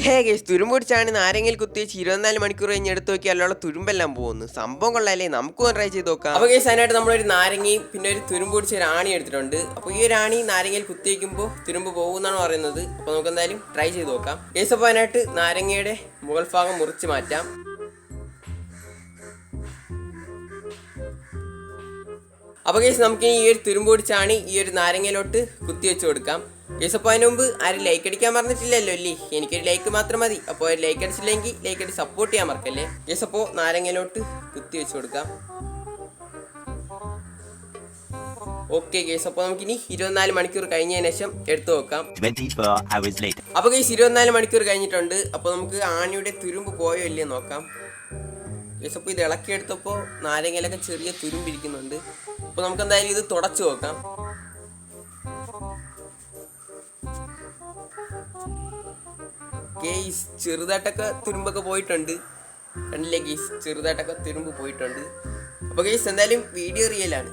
ഹേ guys തുരുമ്പൊടിച്ചാണ് നാരങ്ങയിൽ കുത്തിവെച്ച് ഇരുപത്തിനാല് മണിക്കൂർ കഴിഞ്ഞ് എടുത്ത് നോക്കി അല്ലോളം തുരുമ്പെല്ലാം പോകുന്നു. സംഭവം കൊള്ളാലേ നമുക്കും ട്രൈ ചെയ്ത് നോക്കാം. അപ്പോൾ ഗേസ് അതിനായിട്ട് നമ്മളൊരു നാരങ്ങയും പിന്നെ ഒരു തുരുമ്പ് പിടിച്ച ഒരു ആണി എടുത്തിട്ടുണ്ട്. അപ്പോൾ ഈ ഒരു ആണി നാരങ്ങയിൽ കുത്തിവെക്കുമ്പോൾ തുരുമ്പ് പോകുമെന്നാണ് പറയുന്നത്. അപ്പോൾ നമുക്ക് എന്തായാലും ട്രൈ ചെയ്ത് നോക്കാം. ഗേസ് അപ്പോൾ അതിനായിട്ട് നാരങ്ങയുടെ മുകൾ ഭാഗം മുറിച്ച് മാറ്റാം. അപ്പോൾ കേസ് നമുക്ക് ഈ ഒരു തുരുമ്പ് പിടിച്ചാണ് ഈ ഒരു നാരങ്ങയിലോട്ട് കുത്തി വെച്ച് കൊടുക്കാം. കേസ് അപ്പോൾ അതിന് മുമ്പ് ആരും ലൈക്ക് അടിക്കാൻ മറന്നിട്ടില്ലല്ലോ അല്ലേ? എനിക്കൊരു ലൈക്ക് മാത്രം മതി. അപ്പോൾ ഒരു ലൈക്ക് അടിച്ചില്ലെങ്കിൽ ലൈക്ക് അടിച്ച് സപ്പോർട്ട് ചെയ്യാൻ മറക്കല്ലേ? കേസ് അപ്പോൾ നാരങ്ങയിലോട്ട് കുത്തി വെച്ച് കൊടുക്കാം. ഓക്കെ കേസ് അപ്പോൾ നമുക്കിനി ഇരുപത്തിനാല് മണിക്കൂർ കഴിഞ്ഞതിന് ശേഷം എടുത്തു നോക്കാം. 24 hours അപ്പോൾ കേസ് ഇരുപത്തിനാല് മണിക്കൂർ കഴിഞ്ഞിട്ടുണ്ട്. അപ്പോൾ നമുക്ക് ആണിയുടെ തുരുമ്പ് പോയോ ഇല്ലേ നോക്കാം. കേസ് ഇത് ഇത് ഇളക്കിയെടുത്തപ്പോൾ നാരങ്ങയിലൊക്കെ ചെറിയ തുരുമ്പിരിക്കുന്നുണ്ട്. അപ്പോൾ നമുക്ക് എന്തായാലും ഇത് തുടച്ചു നോക്കാം. കേസ് ചെറുതായിട്ടൊക്കെ തുരുമ്പൊക്കെ പോയിട്ടുണ്ട്. കണ്ടില്ലേ കേസ് ചെറുതായിട്ടൊക്കെ തുരുമ്പ് പോയിട്ടുണ്ട്. അപ്പോൾ കേസ് എന്തായാലും വീഡിയോ റിയലാണ്